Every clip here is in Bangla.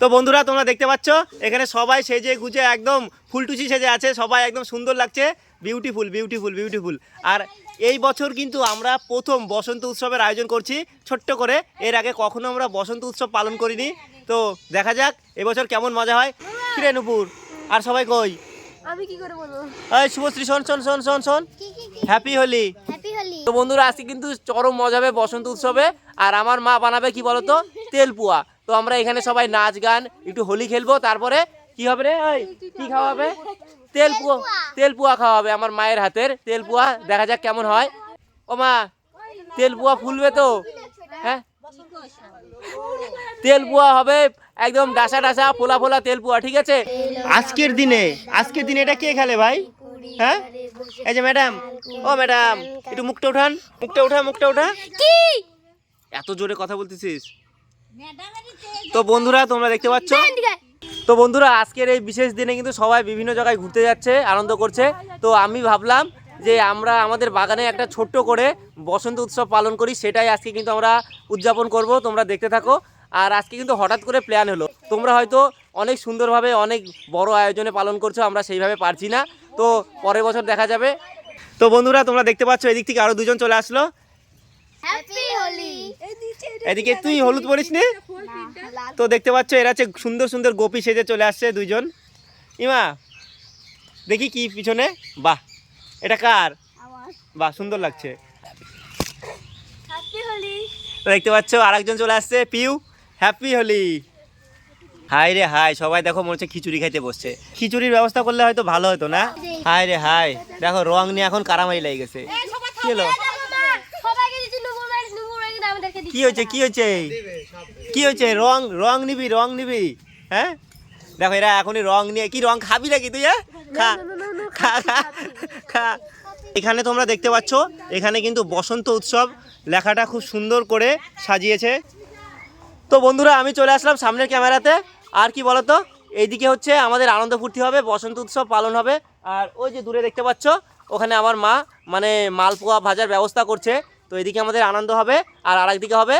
তো বন্ধুরা, তোমরা দেখতে পাচ্ছ? এখানে সবাই সেজে গুজে একদম ফুলটুচি সেজে আছে, সবাই একদম সুন্দর লাগছে। বিউটিফুল বিউটিফুল বিউটিফুল আর এই বছর কিন্তু আমরা প্রথম বসন্ত উৎসবের আয়োজন করছি, ছোট্ট করে। এর আগে কখনো আমরা বসন্ত উৎসব পালন করিনি। তো দেখা যাক, এবছর কেমন মজা হয়। কিরে নুপুর, আর সবাই কই? আমি কি করে বলব? এই শুভশ্রী শোন শোন শোন শোন শোন। হ্যাপি হোলি হ্যাপি হোলি তো বন্ধুরা আজকে কিন্তু চরম মজা হবে বসন্ত উৎসবে। আর আমার মা বানাবে কি বলতো? তেল পুয়া তো আমরা এখানে সবাই নাচ গান একটু হোলি খেলব তারপরে কি হবে রে? এই কি খাওয়াবে তেল পুয়া তেল পুয়া খাওয়াবে আমার মায়ের হাতের তেল পুয়া দেখা যাক কেমন হয়। ও মা তেল পুয়া ফুলবে তো? হ্যাঁ? তেল পুয়া হবে একদম ডাসা ডাসা ফোলা ফোলা তেল পুয়া ঠিক আছে? আজকের দিনে আজকের দিনে এটা কে খেলে ভাই? হ্যাঁ? এই যে ম্যাডাম ও ম্যাডাম একটু মুখটা উঠান মুখটা উঠা মুখটা উঠা। কি? এত জোরে কথা বলতেছিস? তো বন্ধুরা তোমরা দেখতে পাচ্ছ? তো বন্ধুরা আজকের এই বিশেষ দিনে কিন্তু সবাই বিভিন্ন জায়গায় ঘুরতে যাচ্ছে আনন্দ করছে। তো আমি ভাবলাম যে আমরা আমাদের বাগানে একটা ছোট্ট করে বসন্ত উৎসব পালন করি সেটাই আজকে কিন্তু আমরা উদযাপন করব। তোমরা দেখতে থাকো। আর আজকে কিন্তু হঠাৎ করে প্ল্যান হলো। তোমরা হয়তো অনেক সুন্দরভাবে অনেক বড় আয়োজনে পালন করছ আমরা সেইভাবে পারছি না। তো পরের বছর দেখা যাবে। তো বন্ধুরা তোমরা দেখতে পাচ্ছ এদিক থেকে আরও দুজন চলে আসলো। এদিকে তুই হলুদ পরিস নি। তো দেখতে পাচ্ছ এরা হচ্ছে সুন্দর সুন্দর গোপী সেজে চলে আসছে দুইজন। ইমা দেখি কি পিছনে? বাহ এটা কার? বাহ সুন্দর লাগছে। দেখতে পাচ্ছ আরেকজন চলে আসছে পিউ। হ্যাপি হোলি হাই রে হাই সবাই দেখো মনে হচ্ছে খিচুড়ি খাইতে বসছে। খিচুড়ির ব্যবস্থা করলে হয়তো ভালো হতো না? হাই রে হাই দেখো রং নিয়ে এখন কারামারি লেগে গেছে। কি হলো? কি হয়েছে কি হয়েছে? কি হয়েছে? রং রং নিবি রং নিবি। হ্যাঁ? দেখো এরা এখনই রং নিয়ে কি রং খাবি নাকি তুই হ্যাঁ? খা খা খা। এখানে তোমরা দেখতে পাচ্ছ এখানে কিন্তু বসন্ত উৎসব। লেখাটা খুব সুন্দর করে সাজিয়েছে। তো বন্ধুরা, আমি চলে আসলাম সামনের ক্যামেরাতে। আর কি বলতো, এইদিকে হচ্ছে আমাদের আনন্দ ফুর্তি হবে, বসন্ত উৎসব পালন হবে। আর ওই যে দূরে দেখতে পাচ্ছ, ওখানে আমার মা মানে মালপোয়া ভাজার ব্যবস্থা করছে। তো এদিকে আমাদের আনন্দ হবে, আর আরেকদিকে হবে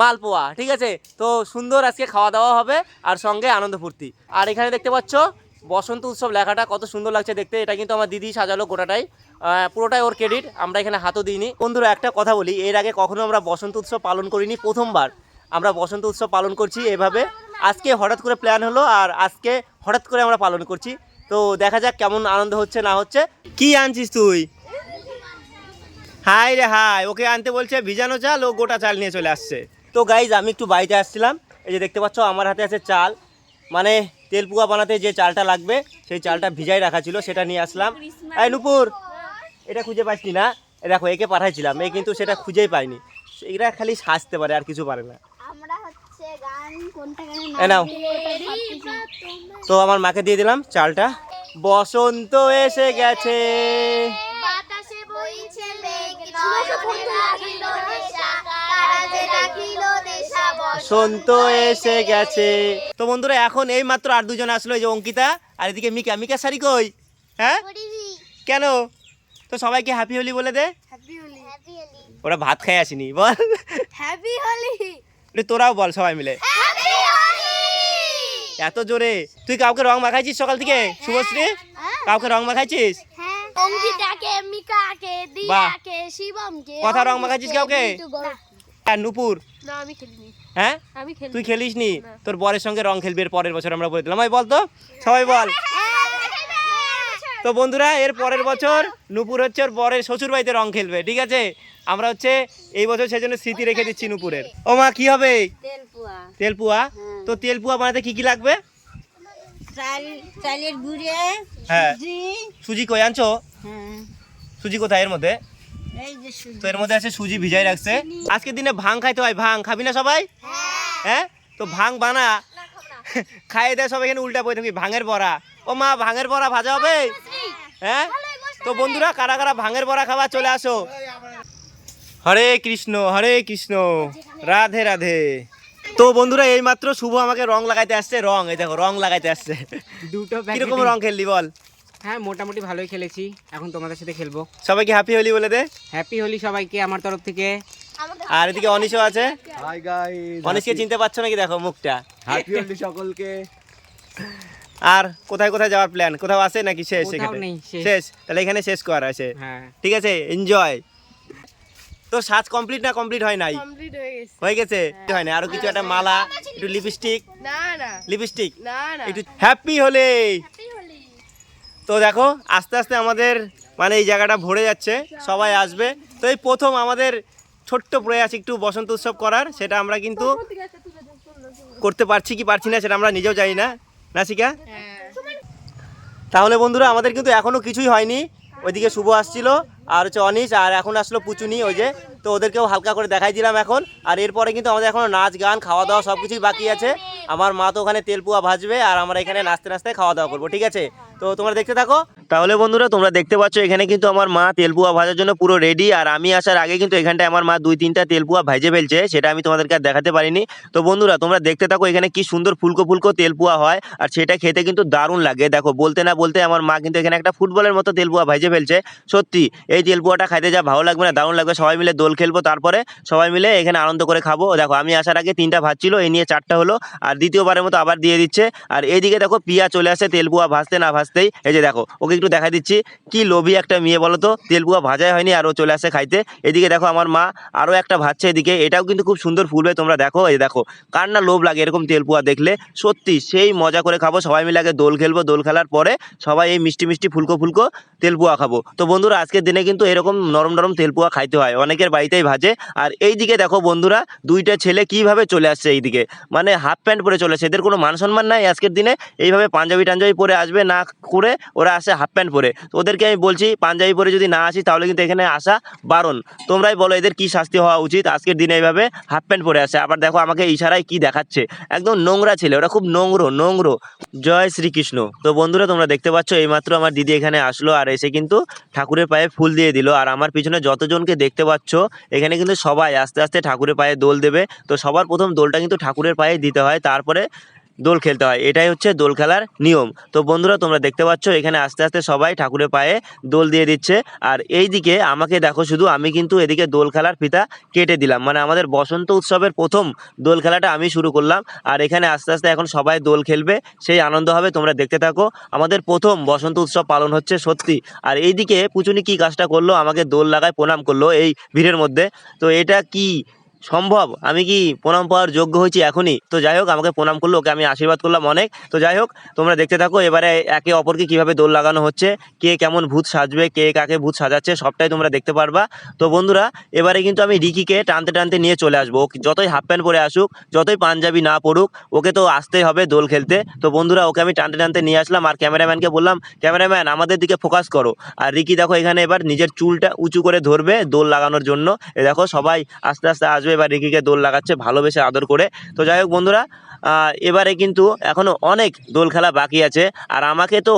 মালপোয়া, ঠিক আছে? তো সুন্দর আজকে খাওয়া দাওয়া হবে, আর সঙ্গে আনন্দ ফুর্তি। আর এখানে দেখতে পাচ্ছ, বসন্ত উৎসব লেখাটা কত সুন্দর লাগছে দেখতে, এটা কিন্তু আমার দিদি সাজালো গোটাটাই। পুরোটাই ওর ক্রেডিট আমরা এখানে হাতও দিইনি। বন্ধুরা, একটা কথা বলি, এর আগে কখনো আমরা বসন্ত উৎসব পালন করিনি প্রথমবার। আমরা বসন্ত উৎসব পালন করছি এভাবে। আজকে হঠাৎ করে প্ল্যান হলো আর আজকে হঠাৎ করে আমরা পালন করছি। তো দেখা যাক কেমন আনন্দ হচ্ছে, না হচ্ছে। কি আনছিস তুই? হাই রে হাই, ওকে আনতে বলছে ভিজানো চাল ও গোটা চাল নিয়ে চলে আসছে। তো গাইজ আমি একটু বাড়িতে আসছিলাম। এই যে দেখতে পাচ্ছ, আমার হাতে আছে চাল। মানে তেলপুয়া বানাতে যে চালটা লাগবে, সেই চালটা ভিজাই রাখা ছিল, সেটা নিয়ে আসলাম। এই নুপুর, এটা খুঁজে পাইছি না? দেখো, একে পাঠাইছিলাম, এ কিন্তু সেটা খুঁজেই পাইনি। এরা খালি সাজতে পারে, আর কিছু পারে না আমরা হচ্ছে গান কোনটা গানে এ নাও তো আমার মাকে দিয়ে দিলাম চালটা। বসন্ত এসে গেছে। বসন্ত এসে গেছে। তো বন্ধুরা এখন এই মাত্র আর দুজন আসলো এই যে অঙ্কিতা আর এদিকে মিকা। মিকা শাড়ি কই? হ্যাঁ? কেন? তো সবাইকে হ্যাপি হোলি বলে দে। ওরা ভাত খাই আসেনি বল। হ্যাপি হোলি। তোরাও বল সবাই মিলে। এত জোরে। তুই কাউকে রং মাখাইছিস সকাল থেকে? শুভশ্রী কাউকে রং মাখাইছিস? হ্যাঁ। কথা রং মাখাইছিস কাউকে? নুপুর? না আমি খেলিনি। হ্যাঁ? তুই খেলিস নি। তোর বরের সঙ্গে রং খেলবি এর পরের বছর আমরা বলে দিলাম। বল তো। সবাই বল। তো বন্ধুরা এর পরের বছর নুপুর হচ্ছে ওর বরের শ্বশুর বাড়িতে রং খেলবে ঠিক আছে? আমরা হচ্ছে এই বছর সেজন্য স্মৃতি রেখে দিচ্ছি নুপুরের। ও মা কি হবে? তেল পুয়া তেলপুয়া তো তেলপুয়া বানাতে কি কি লাগবে? চালের গুঁড়ে হ্যাঁ। সুজি। কই আনছো? হ্যাঁ। সুজি কোথায় এর মধ্যে? এই যে সুজি। তো এর মধ্যে আছে সুজি ভিজাই রাখছে। আজকের দিনে ভাং খাইতে হয় ভাং। খাবি না সবাই? হ্যাঁ। তো ভাং বানা। খাইয়ে দেয় সবাই এখানে উল্টা বই থাকি ভাঙের বড়া। ও মা ভাঙের বড়া ভাজা হবে? হ্যাঁ? তো বন্ধুরা কারা কারা ভাঙের বড়া খাবার চলে আসো? হরে কৃষ্ণ হরে কৃষ্ণ রাধে রাধে। তো বন্ধুরা এই মাত্র শুভ আমাকে রং লাগাইতে আসছে রং এই দেখো রং লাগাইতে আসছে। দুটো কীরকম রং খেললি বল? হ্যাঁ মোটামুটি ভালোই খেলেছি। এখন তোমাদের সাথে খেলব। সবাইকে হ্যাপি হোলি বলে দে? হ্যাপি হোলি সবাইকে আমার তরফ থেকে। আর এদিকে অনিশও আছে? হাই গাইস অনিশকে চিনতে পারছ নাকি? দেখো মুখটা। হ্যাপি হোলি সকলকে। আর কোথায় কোথায় যাওয়ার প্ল্যান কোথাও আছে নাকি শেষ এখানে? শেষ। শেষ? তাহলে এখানে শেষ কর আছে। হ্যাঁ। ঠিক আছে এনজয় তো সাজ কমপ্লিট না কমপ্লিট হয় নাই? কমপ্লিট হয়ে গেছে। হয়ে গেছে? হয়। না আরও কিছু একটা মালা একটু লিপস্টিক না না। লিপস্টিক না না। একটু হ্যাপি হলে। তো দেখো আস্তে আস্তে আমাদের মানে এই জায়গাটা ভরে যাচ্ছে। সবাই আসবে। তো এই প্রথম আমাদের ছোট্ট প্রয়াস একটু বসন্ত উৎসব করার সেটা আমরা কিন্তু করতে পারছি কি পারছি না সেটা আমরা নিজেও জানি না। না শিকা তাহলে বন্ধুরা আমাদের কিন্তু এখনও কিছুই হয়নি। ওইদিকে শুভ আসছিল, আর হচ্ছে অনিশ, আর এখন আসলো পুচুনি, ওই যে। তো ওদেরকেও হালকা করে দেখাই দিলাম এখন। আর এরপরে কিন্তু আমাদের এখনও নাচ, গান, খাওয়া দাওয়া সব কিছুই বাকি আছে। আমার মা তো ওখানে তেল পুয়া ভাজবে, আর আমরা এখানে নাচতে নাচতে খাওয়া দাওয়া করব, ঠিক আছে? তো তোমরা দেখতে থাকো। তাহলে বন্ধুরা, তোমরা দেখতে পাচ্ছ এখানে কিন্তু আমার মা তেলপুয়া ভাজার জন্য পুরো রেডি আর আমি আসার আগে কিন্তু এখানটায় আমার মা দুই তিনটা তেলপুয়া ভাজে ফেলছে, সেটা আমি তোমাদেরকে আর দেখাতে পারিনি। তো বন্ধুরা, তোমরা দেখতে থাকো এখানে কি সুন্দর ফুলকো ফুলকো তেলপুয়া হয়, আর সেটা খেতে কিন্তু দারুণ লাগে। দেখো, বলতে না বলতে আমার মা কিন্তু এখানে একটা ফুটবলের মতো তেলপুয়া ভাজে ফেলছে। সত্যি, এই তেলপুয়াটা খাইতে যা ভালো লাগবে না, দারুণ লাগবে। সবাই মিলে দোল খেলব তারপরে সবাই মিলে এখানে আনন্দ করে খাব। দেখো, আমি আসার আগে তিনটা ভাজছিল এই নিয়ে চারটা হলো, আর দ্বিতীয়বারের মতো আবার দিয়ে দিচ্ছে। আর এইদিকে দেখো, পিয়া চলে আসে তেলপুয়া ভাজতে না ভাজতেই এই যে দেখো, ওকে একটু দেখা দিচ্ছি। কি লোভী একটা মেয়ে বলো তো? তেলপুয়া ভাজাই হয়নি, আর ও চলে আসে খাইতে। এদিকে দেখো আমার মা আরও একটা ভাজছে এদিকে। এটাও কিন্তু খুব সুন্দর ফুলবে তোমরা দেখো, এই দেখো, কার না লোভ লাগে এরকম তেলপুয়া দেখলে। সত্যি, সেই মজা করে খাব, সবাই মিলে আগে দোল খেলব, দোল খেলার পরে সবাই এই মিষ্টি মিষ্টি ফুলকো ফুলকো তেলপুয়া খাব। তো বন্ধুরা, আজকের দিনে কিন্তু এরকম নরম নরম তেলপুয়া খাইতে হয়, অনেকের বাড়িতেই ভাজে। আর এই দিকে দেখো বন্ধুরা, দুইটা ছেলে কীভাবে চলে আসছে এইদিকে? মানে হাফ প্যান্ট পরে চলে আসছে, এদের কোনো মান সম্মান নাই আজকের দিনে? এইভাবে পাঞ্জাবি টাঞ্জাবি পরে আসবে, না করে ওরা আসে হাফ প্যান্ট পরে। তো ওদেরকে আমি বলছি, পাঞ্জাবি পরে যদি না আসি, তাহলে কিন্তু এখানে আসা বারণ। তোমরাই বলো এদের কি শাস্তি হওয়া উচিত আজকের দিনে এইভাবে হাফ প্যান্ট পরে আসে। আবার দেখো আমাকে ইশারায় কি দেখাচ্ছে। একদম নোংরা ছেলে, ওরা খুব নোংরো নোংরো। জয় শ্রীকৃষ্ণ। তো বন্ধুরা, তোমরা দেখতে পাচ্ছ, এইমাত্র আমার দিদি এখানে আসলো আর এসে কিন্তু ঠাকুরের পায়ে ফুল দিয়ে দিল। আর আমার পিছনে যতজনকে দেখতে পাচ্ছ, এখানে কিন্তু সবাই আস্তে আস্তে ঠাকুরের পায়ে দোল দেবে। তো সবার প্রথম দোলটা কিন্তু ঠাকুরের পায়ে দিতে হয়। তারপরে দোল খেলতে হয়। এটাই হচ্ছে দোল খেলার নিয়ম। তো বন্ধুরা, তোমরা দেখতে পাচ্ছ, এখানে আস্তে আস্তে সবাই ঠাকুরের পায়ে দোল দিয়ে দিচ্ছে। আর এই দিকে আমাকে দেখো শুধু, আমি কিন্তু এদিকে দোল খেলার ফিতা কেটে দিলাম। মানে আমাদের বসন্ত উৎসবের প্রথম দোল খেলাটা আমি শুরু করলাম। আর এখানে আস্তে আস্তে এখন সবাই দোল খেলবে, সেই আনন্দ হবে, তোমরা দেখতে থাকো। আমাদের প্রথম বসন্ত উৎসব পালন হচ্ছে সত্যি। আর এইদিকে পুচুনি কি কাজটা করল? আমাকে দোল লাগায় প্রণাম করল এই ভিড়ের মধ্যে। তো এটা কি? সম্ভব? আমি কি প্রণাম পাওয়ার যোগ্য হয়েছি এখনই? তো যাই হোক, আমাকে প্রণাম করল, ওকে আমি আশীর্বাদ করলাম অনেক। তো যাই হোক, তোমরা দেখতে থাকো, এবারে একে অপরকে কীভাবে দোল লাগানো হচ্ছে, কে কেমন ভূত সাজবে, কে কাকে ভূত সাজাচ্ছে, সবটাই তোমরা দেখতে পারবা। তো বন্ধুরা, এবারে কিন্তু আমি রিকিকে টানতে টানতে নিয়ে চলে আসব। যতই হাফ প্যান্ট পরে আসুক, যতই পাঞ্জাবি না পড়ুক ওকে তো আসতেই হবে দোল খেলতে। তো বন্ধুরা, ওকে আমি টানতে টানতে নিয়ে আসলাম, আর ক্যামেরাম্যানকে বললাম, ক্যামেরাম্যান, আমাদের দিকে ফোকাস করো। আর রিকি দেখো এখানে এবার নিজের চুলটা উঁচু করে ধরবে দোল লাগানোর জন্য। এ দেখো সবাই আস্তে আস্তে আসবে। এবার রিকিকে দোল লাগাচ্ছে ভালোবেসে আদর করে। তো যাই হোক বন্ধুরা এবারে কিন্তু এখনও অনেক দোল খেলা বাকি আছে। আর আমাকে তো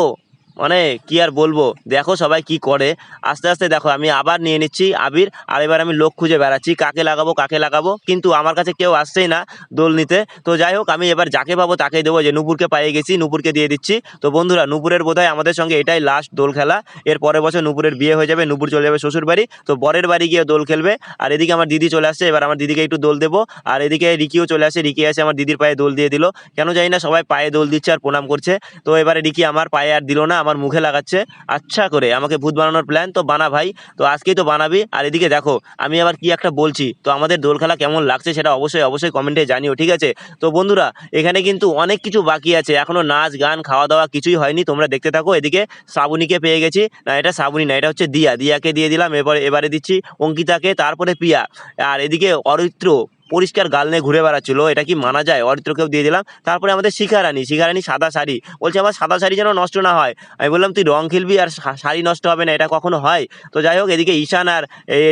মানে কি আর বলব? দেখো সবাই কি করে। আস্তে আস্তে দেখো, আমি আবার নিয়ে নিচ্ছি আবির, আর এবার আমি লোক খুঁজে বেড়াচ্ছি, কাকে লাগাবো কাকে লাগাবো। কিন্তু আমার কাছে কেউ আসছেই না দোল নিতে। তো যাই হোক, আমি এবার যাকে পাবো তাকে দেবো। যে নুপুরকে পাইয়ে গেছি, নুপুরকে দিয়ে দিচ্ছি। তো বন্ধুরা, নুপুরের বোধহয় আমাদের সঙ্গে এটাই লাস্ট দোল খেলা। এর পরের বছর নুপুরের বিয়ে হয়ে যাবে, নুপুর চলে যাবে শ্বশুর বাড়ি। তো বরের বাড়ি গিয়ে দোল খেলবে। আর এদিকে আমার দিদি চলে আসছে, এবার আমার দিদিকে একটু দোল দেবো। আর এদিকে রিকিও চলে আসে, রিকি আসে আমার দিদির পায়ে দোল দিয়ে দিল। কেন জানি না সবাই পায়ে দোল দিচ্ছে আর প্রণাম করছে। তো এবারে রিকি আমার পায়ে আর দিল না। আমার মুখে লাগাচ্ছে। আচ্ছা করে, আমাকে ভূত বানানোর প্ল্যান তো বানা ভাই, তো আজকেই তো বানাবি। আর এদিকে দেখো, আমি আবার কি একটা বলছি? তো আমাদের দোল খেলা কেমন লাগছে সেটা অবশ্যই অবশ্যই কমেন্টে জানিও, ঠিক আছে? তো বন্ধুরা, এখানে কিন্তু অনেক কিছু বাকি আছে। এখনও নাচ, গান খাওয়া দাওয়া কিছুই হয়নি। তোমরা দেখতে থাকো, এদিকে শ্রাবণীকে পেয়ে গেছি। না, এটা শ্রাবণী না, এটা হচ্ছে দিয়া। দিয়াকে দিয়ে দিলাম, এবারে এবারে দিচ্ছি অঙ্কিতাকে, তারপরে পিয়া। আর এদিকে অরিত্র পরিষ্কার গাল নিয়ে ঘুরে বেড়াচ্ছিল, এটা কি মানা যায়? অরিত্রকেও দিয়ে দিলাম। তারপরে আমাদের শিখারানি শিখারানি সাদা শাড়ি। বলছে, আমার সাদা শাড়ি যেন নষ্ট না হয়। আমি বললাম, তুই রং খেলবি আর শাড়ি নষ্ট হবে না, এটা কখনো হয়? তো যাই হোক, এদিকে ঈশান আর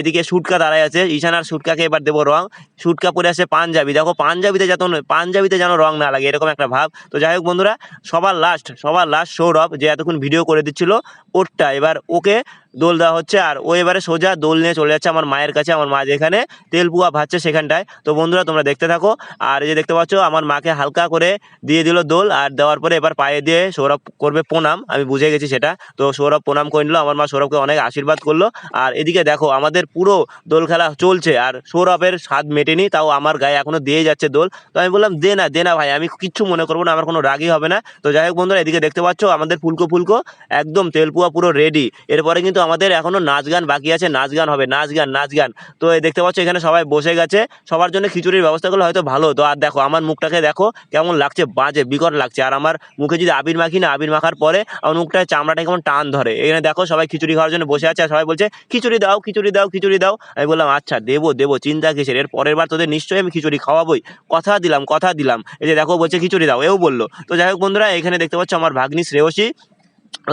এদিকে সুটকা দাঁড়ায় আছে। ঈশান আর সুটকাকে এবার দেবো রং। সুটকা পরে আসে পাঞ্জাবি। দেখো, পাঞ্জাবিতে যত পাঞ্জাবিতে যেন রং না লাগে, এরকম একটা ভাব। তো যাই হোক বন্ধুরা, সবার লাস্ট সবার লাস্ট সৌরভ যে এতক্ষণ ভিডিও করে দিচ্ছিল, ওরটা। এবার ওকে দোল দেওয়া হচ্ছে। আর ও এবারে সোজা দোল নিয়ে চলে যাচ্ছে আমার মায়ের কাছে। আমার মা যেখানে তেল পুয়া ভাজছে সেখানটায়। তো বন্ধুরা, তোমরা দেখতে থাকো। আর এই যে দেখতে পাচ্ছ, আমার মাকে হালকা করে দিয়ে দিল দোল। আর দেওয়ার পরে এবার পায়ে দিয়ে সৌরভ করবে প্রণাম। আমি বুঝে গেছি সেটা। তো সৌরভ প্রণাম করে নিল। আমার মা সৌরভকে অনেক আশীর্বাদ করল। আর এদিকে দেখো, আমাদের পুরো দোল খেলা চলছে। আর সৌরভের স্বাদ মেটেনি, তাও আমার গায়ে এখনও দিয়ে যাচ্ছে দোল। তো আমি বললাম, দে না দে না ভাই, আমি কিচ্ছু মনে করব না, আমার কোনো রাগই হবে না। তো যাই হোক বন্ধুরা, এদিকে দেখতে পাচ্ছ, আমাদের ফুলকো ফুলকো একদম তেলপুয়া পুরো রেডি এরপরে কিন্তু আমাদের এখনও নাচ গান বাকি আছে, নাচ গান হবে, নাচ গান নাচ গান। তো দেখতে পাচ্ছ এখানে সবাই বসে গেছে। সবার জন্য খিচুড়ির ব্যবস্থা করলে হয়তো ভালো তো আর দেখো, আমার মুখটাকে দেখো কেমন লাগছে, বাজে, বিকট লাগছে। আর আমার মুখে যদি আবির মাখি না, আবির মাখার পরে আমার মুখটায় চামড়াটা কেমন টান ধরে। এখানে দেখো সবাই খিচুড়ি খাওয়ার জন্য বসে আছে আর সবাই বলছে, খিচুড়ি দাও খিচুড়ি দাও খিচুড়ি দাও। আমি বললাম আচ্ছা দেবো দেবো, চিন্তা কিসের? এর পরের বার তোদের নিশ্চয়ই আমি খিচুড়ি খাওয়াবোই। কথা দিলাম কথা দিলাম। এই যে দেখো বলছে, খিচুড়ি দাও। এও বলল। তো যাই হোক বন্ধুরা, এখানে দেখতে পাচ্ছ আমার ভাগ্নি শ্রেয়সী।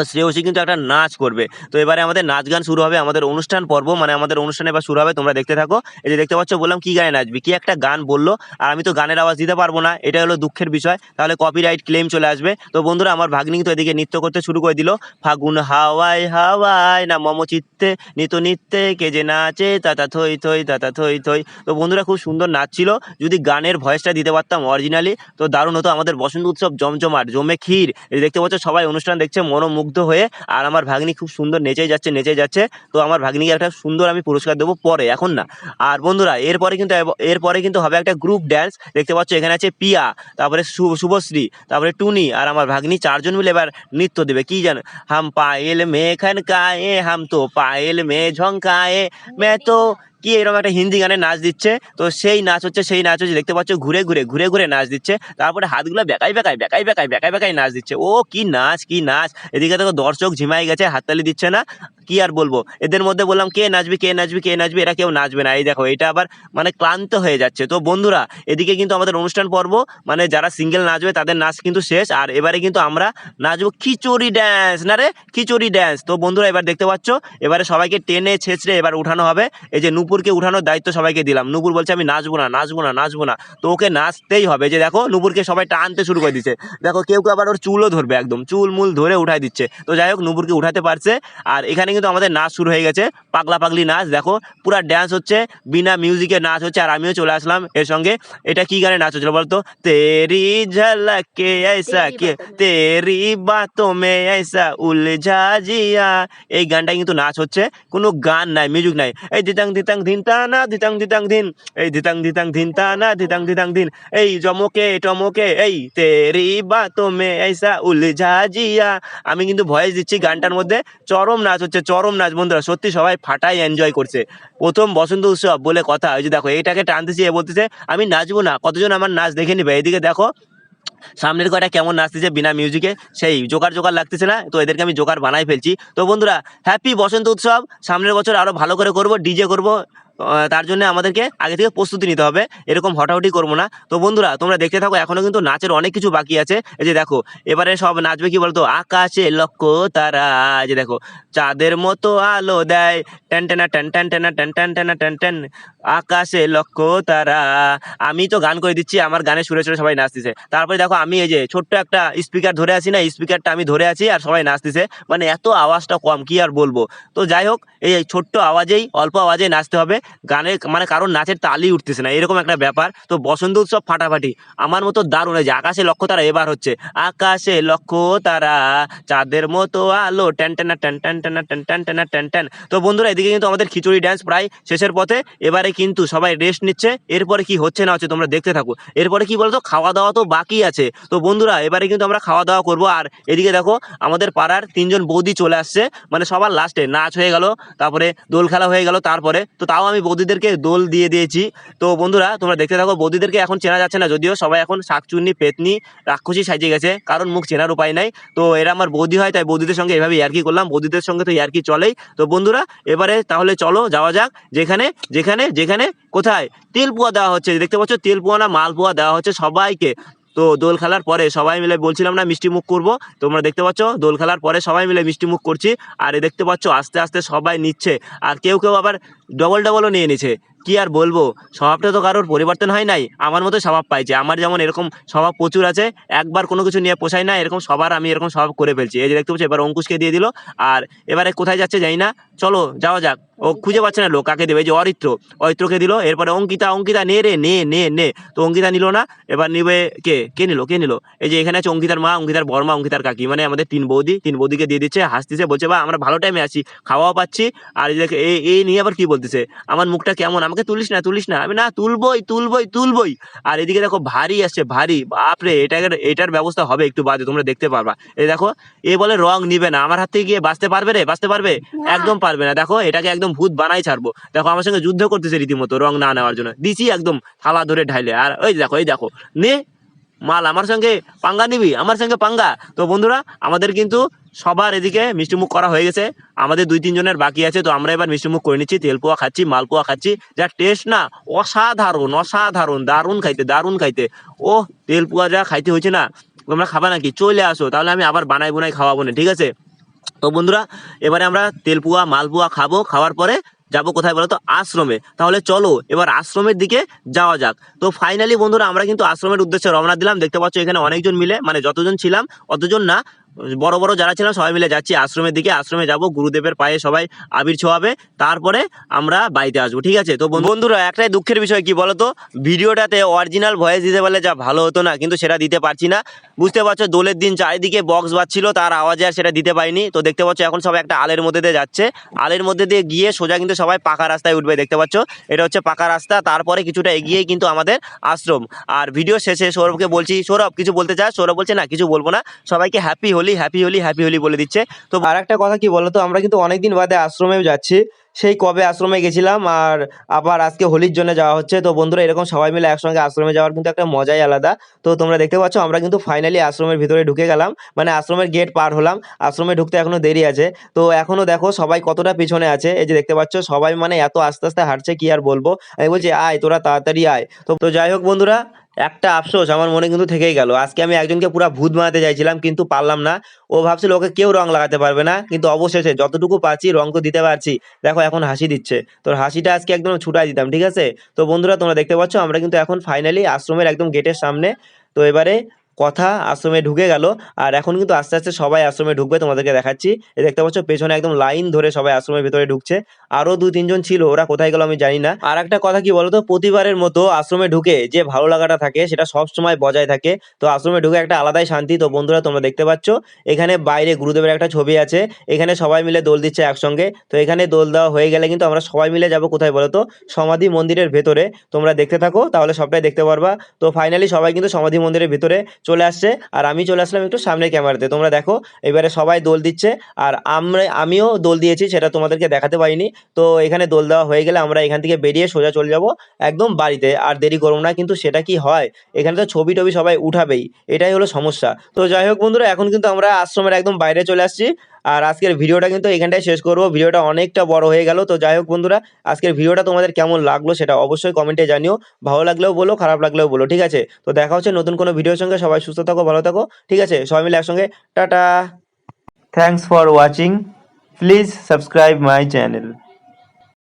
শ্রেয়সী কিন্তু একটা নাচ করবে। তো এবারে আমাদের নাচ গান শুরু হবে আমাদের অনুষ্ঠান পর্ব। মানে আমাদের অনুষ্ঠানে এবার শুরু হবে, তোমরা দেখতে থাকো। এই যে দেখতে পাচ্ছ, বললাম কি গানে নাচবি, কি একটা গান বলল, আর আমি তো গানের আওয়াজ দিতে পারব না এটা হলো দুঃখের বিষয়। তাহলে কপিরাইট ক্লেম চলে আসবে। তো বন্ধুরা, আমার ভাগ্নি কিন্তু এদিকে নৃত্য করতে শুরু করে দিল। ফাগুন হাওয়াই হাওয়াই না মম চিত্তে, নিত নিত্যে, কে যে নাচে তাতা থই থই তাতা থই থই। তো বন্ধুরা, খুব সুন্দর নাচছিল। যদি গানের ভয়েসটা দিতে পারতাম অরিজিনালি তো দারুণ হতো। আমাদের বসন্ত উৎসব জমজমাট, জমে ক্ষীর। দেখতে পাচ্ছ, সবাই অনুষ্ঠান দেখছে মনোমুগ্ধ হয়ে আর আমার ভাগ্নি খুব সুন্দর নেচে যাচ্ছে নেচে যাচ্ছে। তো আমার ভাগ্নিকে একটা সুন্দর আমি পুরস্কার দেবো পরে, এখন না। আর বন্ধুরা, এরপরে কিন্তু এরপরে কিন্তু হবে একটা গ্রুপ ড্যান্স দেখতে পাচ্ছ এখানে আছে পিয়া, তারপরে শুভশ্রী, তারপরে টুনি আর আমার ভাগ্নি চারজন মিলে এবার নৃত্য দেবে। কি জানো? হাম পায়েল মে খান কায়ে হাম তো পায়েল মে ঝঙ্কায়ে মে তো কি এরকম একটা হিন্দি গানে নাচ দিচ্ছে? তো সেই নাচ হচ্ছে, সেই নাচ হচ্ছে, দেখতে পাচ্ছ, ঘুরে ঘুরে ঘুরে ঘুরে নাচ দিচ্ছে। তারপরে হাতগুলো বেকাই বেকাই বেকাই বেকাই বেকাই বেকাই নাচ দিচ্ছে। ও কি নাচ কি নাচ? এদিকে দেখো দর্শক ঝিমাই গেছে, হাততালি দিচ্ছে না। কি আর বলব? এদের মধ্যে বললাম, কে নাচবি কে নাচবি কে নাচবি? এরা কেউ নাচবে না। এই দেখো, এটা আবার মানে ক্লান্ত হয়ে যাচ্ছে। তো বন্ধুরা, এদিকে কিন্তু আমাদের অনুষ্ঠান পর্ব মানে যারা সিঙ্গেল নাচবে, তাদের নাচ কিন্তু শেষ। আর এবারে কিন্তু আমরা নাচবো খিচুড়ি ড্যান্স না রে? খিচুড়ি ড্যান্স তো বন্ধুরা, এবার দেখতে পাচ্ছ, এবারে সবাইকে টেনে ছেঁচড়ে এবার উঠানো হবে। এই যে নূপুরকে উঠানোর দায়িত্ব সবাইকে দিলাম নূপুর বলছে আমি নাচবো না নাচবো না নাচবো না তো ওকে নাচতেই হবে যে দেখো নূপুরকে সবাই টানতে শুরু করে দিচ্ছে দেখো কেউ কেউ আবার ওর চুলও ধরবে একদম চুল মুল ধরে উঠাই দিচ্ছে তো যাই হোক নূপুরকে উঠাতে পারছে আর এখানে কিন্তু আমাদের নাচ শুরু হয়ে গেছে পাগলা পাগলি নাচ দেখো পুরা ড্যান্স হচ্ছে বিনা মিউজিকের নাচ হচ্ছে আর আমিও চলে আসলাম এর সঙ্গে এটা কি গানে নাচ হচ্ছিল বলতো তেরি ঝলকে ऐसा কে তেরি বাতোं में ऐसा উলঝা জিয়া এই গানটা কিন্তু নাচ হচ্ছে কোনো গান নাই মিউজিক নাই এই দিতাং দিতাং ধিন তানা ধিতাং ধিতাং ধিন এই ধিতাং ধিতাং ধিন তানা ধিতাং ধিতাং ধিন এই জমকে টমকে, এই তেরি বা তোমে এইসা উলঝা জিয়া আমি কিন্তু ভয়েস দিচ্ছি গানটার মধ্যে। চরম নাচ হচ্ছে, চরম নাচ বন্ধুরা। সত্যি সবাই ফাটাই এনজয় করছে। প্রথম বসন্ত উৎসব বলে কথা। ওই যে দেখো, এইটাকে টানতেছি, এ বলতেছে, আমি নাচবো না। কতজন আমার নাচ দেখে নিবে? এদিকে দেখো সামনের কয়টা কেমন নাচতেছে বিনা মিউজিকে সেই জোকার জোকার লাগতেছে না? তো এদেরকে আমি জোকার বানাই ফেলছি। তো বন্ধুরা হ্যাপি বসন্ত উৎসব। সামনের বছর আরও ভালো করে করব ডিজে করব। তার জন্য আমাদেরকে আগে থেকে প্রস্তুতি নিতে হবে এরকম হটাহটি করব না তো বন্ধুরা তোমরা দেখতে থাকো এখনও কিন্তু নাচের অনেক কিছু বাকি আছে এই যে দেখো এবারে সব নাচবে কি বলতো আকাশে লক্ষ্য তারা এই যে দেখো চাঁদের মতো আলো দেয় টেন টেনা টেন টেন টেনা টেন টেন টেনা টেন টেন আকাশে লক্ষ্য তারা আমি তো গান করে দিচ্ছি আমার গানে সুরে সুরে সবাই নাচতেছে তারপরে দেখো আমি এই যে ছোট্ট একটা স্পিকার ধরে আছি না স্পিকারটা আমি ধরে আছি আর সবাই নাচতেছে মানে এত আওয়াজটা কম কি আর বলব তো যাই হোক এই ছোট্ট আওয়াজেই অল্প আওয়াজেই নাচতে হবে গানে মানে কারোর নাচের তালি উঠতেছে না এরকম একটা ব্যাপার তো বসন্ত উৎসব ফাটাফাটি আমার মতো দারুণ যে আকাশে লক্ষ্য তারা এবার হচ্ছে আকাশে লক্ষ্য তারা চাঁদের মতো আলো টেন টেনা টেন টেন টেনা টেন টেন টেনা টেন টেন তো বন্ধুরা এদিকে কিন্তু আমাদের খিচুড়ি ড্যান্স প্রায় শেষের পথে এবারে কিন্তু সবাই রেস্ট নিচ্ছে এরপরে কি হচ্ছে না হচ্ছে তোমরা দেখতে থাকো এরপরে কি বলতো খাওয়া দাওয়া তো বাকি আছে তো বন্ধুরা এবারে কিন্তু আমরা খাওয়া দাওয়া করব আর এদিকে দেখো আমাদের পাড়ার তিনজন বৌদি চলে আসছে মানে সবার লাস্টে নাচ হয়ে গেল তারপরে দোল খেলা হয়ে গেল তারপরে তো তাও আমি বৌদিদেরকে দোল দিয়ে দিয়েছি। তো বন্ধুরা, তোমরা দেখতে থাকো, বৌদিদেরকে এখন চেনা যাচ্ছে না, যদিও সবাই এখন শাকচুন্নি পেতনি, রাক্ষসী সাজিয়ে গেছে, কারণ মুখ চেনার উপায় নাই। তো এরা আমার বৌদি হয়, তাই বৌদিদের সঙ্গে এভাবে ইয়ার্কি করলাম, বৌদিদের সঙ্গে তো ইয়ার্কি চলেই। তো বন্ধুরা, এবারে তাহলে চলো, যাওয়া যাক, যেখানে যেখানে যেখানে, কোথায়? তেল পোয়া দেওয়া হচ্ছে, দেখতে পাচ্ছ তেল পোয়া না মাল পোয়া দেওয়া হচ্ছে সবাইকে। তো দোল খেলার পরে সবাই মিলে বলছিলাম না মিষ্টি মুখ করব। তোমরা দেখতে পাচ্ছ, দোল খেলার পরে সবাই মিলে মিষ্টি মুখ করছি। আর এ দেখতে পাচ্ছ, আস্তে আস্তে সবাই নিচ্ছে। আর কেউ কেউ আবার ডবল ডবলও নিয়ে নিচ্ছে। কি আর বলব, স্বভাবটা তো কারোর পরিবর্তন হয় নাই। আমার মতো স্বভাব পাইছে। আমার যেমন এরকম স্বভাব প্রচুর আছে। একবার কোনো কিছু নিয়ে পোষায় না এরকম সবার আমি এরকম স্বভাব করে ফেলছি। এই যে দেখতে পাচ্ছি, এবার অঙ্কুশকে দিয়ে দিল। আর এবারে কোথায় যাচ্ছে জানি না। চলো যাওয়া যাক। ও খুঁজে পাচ্ছে না লোক কাকে দেবে? এই যে অরিত্র। অরিত্রকে দিল এরপরে অঙ্কিতা অঙ্কিতা নে রে নে নে নে। তো অঙ্কিতা নিল না এবার নিবে কে? কে নিল কে নিল? এই যে এখানে আছে অঙ্কিতার মা অঙ্কিতার বর্মা অঙ্কিতার কাকি মানে আমাদের তিন বৌদি। তিন বৌদিকে দিয়ে দিচ্ছে হাসতেছে বলছে বা আমরা ভালো টাইমে আছি খাওয়াও পাচ্ছি। আর এই দেখে এই এই নিয়ে আবার কি বলতেছে? আমার মুখটা কেমন? আমাকে তুলিস না তুলিস না। আমি না তুলবই তুলবই তুলবই। আর এদিকে দেখো ভারী আসছে ভারী। বাপরে এটা এটার ব্যবস্থা হবে একটু বাদে তোমরা দেখতে পারবা। এই দেখো এ বলে রং নিবে না। আমার হাত থেকে গিয়ে বাঁচতে পারবে রে? বাঁচতে পারবে? একদম পারবে না। দেখো, এটাকে একদম ভূত বানাই ছাড়বো। দেখো, আমার সঙ্গে যুদ্ধ করতেছে রীতিমতো, রং না নেওয়ার জন্য। দিছি একদম থালা ধরে ঢাইলে। আর ওই দেখো, এই দেখো, নে, মাল, আমার সঙ্গে পাঙ্গা নিবি, আমার সঙ্গে পাঙ্গা। তো বন্ধুরা, আমাদের কিন্তু সবার এদিকে মিষ্টিমুখ করা হয়ে গেছে। আমাদের দুই তিনজনের বাকি আছে, তো আমরা এবার মিষ্টিমুখ করে নিচ্ছি। তেলপোয়া খাচ্ছি মালপোয়া খাচ্ছি। যা টেস্ট না, অসাধারণ অসাধারণ, দারুণ খাইতে দারুণ খাইতে। ও তেলপোয়া যা খাইতে হয়েছে না। তোমরা খাবা নাকি? চলে আসো, তাহলে আমি আবার বানাই বোনাই খাওয়াবো না, ঠিক আছে? তো বন্ধুরা, এবারে আমরা তেলপুয়া, মালপুয়া খাব, খাওয়ার পরে যাব কোথায় বলো তো? আশ্রমে। তাহলে চলো, এবার আশ্রমের দিকে যাওয়া যাক। তো ফাইনালি বন্ধুরা, আমরা কিন্তু আশ্রমের উদ্দেশ্যে রওনা দিলাম। দেখতে পাচ্ছ এখানে অনেকজন মিলে মানে যতজন ছিলাম, অতজন না বড় বড় যারা ছিলাম সবাই মিলে যাচ্ছি আশ্রমের দিকে, আশ্রমে যাব, গুরুদেবের পায়ে সবাই আবির ছোঁয়াবে, তারপরে আমরা বাড়িতে আসব, ঠিক আছে? তো বন্ধুরা, একটাই দুঃখের বিষয় কি বলতো? ভিডিওটাতে অরিজিনাল ভয়েস দিতে পারলে যা ভালো হতো না, কিন্তু সেটা দিতে পারছি না। বুঝতে পারছ, দোলের দিন চারিদিকে বক্স বাজছিল, তার আওয়াজে আর সেটা দিতে পারিনি। তো দেখতে পাচ্ছ, এখন সবাই একটা আলের মধ্যে দিয়ে যাচ্ছে। আলের মধ্যে দিয়ে গিয়ে সোজা কিন্তু সবাই পাকা রাস্তায় উঠবে, দেখতে পাচ্ছ? এটা হচ্ছে পাকা রাস্তা, তারপরে কিছুটা এগিয়েই কিন্তু আমাদের আশ্রম। আর ভিডিও শেষে সৌরভকে বলছি, সৌরভ, কিছু বলতে চাস? সৌরভ বলছে, না, কিছু বলব না। সবাইকে happy Holi happy Holi happy Holi বলে দিচ্ছে। তো আর একটা কথা কি বলতো, আমরা কিন্তু অনেকদিন বাদে আশ্রমেও যাচ্ছি। সেই কবে আশ্রমে গেছিলাম আর আবার আজকে হোলির জন্য যাওয়া হচ্ছে। তো বন্ধুরা, এরকম সবাই মিলে একসঙ্গে আশ্রমে যাওয়ার কিন্তু একটা মজাই আলাদা। তো তোমরা দেখতে পাচ্ছ, আমরা কিন্তু ফাইনালি আশ্রমের ভিতরে ঢুকে গেলাম। মানে আশ্রমের গেট পার হলাম। আশ্রমে ঢুকতে এখনও দেরি আছে। তো এখনও দেখো সবাই কতটা পিছনে আছে। এই যে দেখতে পাচ্ছ, সবাই মানে এত আস্তে আস্তে হাঁটছে কি আর বলব? আমি বলছি, আয়, তোরা তাড়াতাড়ি আয়। তো যাই হোক বন্ধুরা একটা আফসোস, আমার মনে কিন্তু থেকেই গেল। আজকে আমি একজনকে পুরো ভূত বানাতে চাইছিলাম, কিন্তু পারলাম না। ও ভাবছিল ওকে কেউ রং লাগাতে পারবে না, কিন্তু অবশেষে যতটুকু পারছি রং তো দিতে পারছি। দেখো এখন হাসি দিচ্ছে। তোর হাসিটা আজকে একদম ছুটাই দিতাম, ঠিক আছে? তো বন্ধুরা, তোমরা দেখতে পাচ্ছ, আমরা কিন্তু এখন ফাইনালি আশ্রমের একদম গেটের সামনে। তো এবারে কথা আশ্রমে ঢুকে গেল। আর এখন কিন্তু আস্তে আস্তে সবাই আশ্রমে ঢুকবে, তোমাদেরকে দেখাচ্ছি। এই দেখতে পাচ্ছ, পেছনে একদম লাইন ধরে সবাই আশ্রমের ভিতরে ঢুকছে। আরও দু তিনজন ছিল, ওরা কোথায় গেল আমি জানি না। আর একটা কথা কি বলতো, প্রতিবারের মতো আশ্রমে ঢুকে যে ভালো লাগাটা থাকে, সেটা সব সময় বজায় থাকে। তো আশ্রমে ঢুকে একটা আলাদাই শান্তি। তো বন্ধুরা, তোমরা দেখতে পাচ্ছ, এখানে বাইরে গুরুদেবের একটা ছবি আছে। এখানে সবাই মিলে দোল দিচ্ছে একসঙ্গে। তো এখানে দোল দেওয়া হয়ে গেলে কিন্তু আমরা সবাই মিলে যাব, কোথায় বলো তো সমাধি মন্দিরের ভেতরে। তোমরা দেখতে থাকো, তাহলে সবটাই দেখতে পারবা। তো ফাইনালি সবাই কিন্তু সমাধি মন্দিরের ভিতরে চলে আসছে। আর আমি চলে আসলাম একটু সামনের ক্যামেরাতে। তোমরা দেখো, এবারে সবাই দোল দিচ্ছে। আর আমরা, আমিও দোল দিয়েছি, সেটা তোমাদেরকে দেখাতে পারিনি। তো এখানে দোল দেওয়া হয়ে গেলে আমরা এখান থেকে বেরিয়ে সোজা চলে যাব একদম বাড়িতে। আর দেরি করব না, কিন্তু সেটা কি হয়? এখানে তো ছবি টবি সবাই উঠাবেই। এটাই হলো সমস্যা। তো যাই হোক বন্ধুরা, এখন কিন্তু আমরা আশ্রমের একদম বাইরে চলে আসছি। আর আজকের ভিডিওটা কিন্তু এখানটায় শেষ করব। ভিডিওটা অনেকটা বড় হয়ে গেল। তো যাই হোক বন্ধুরা, আজকের ভিডিওটা তোমাদের কেমন লাগল সেটা অবশ্যই কমেন্টে জানিও। ভালো লাগলেও বলো, খারাপ লাগলেও বলো, ঠিক আছে? তো দেখা হচ্ছে নতুন কোনো ভিডিওর সঙ্গে। সবাই সুস্থ থাকো, ভালো থাকো, ঠিক আছে? সবাই মিলে একসঙ্গে, tata! Thanks for watching please subscribe my channel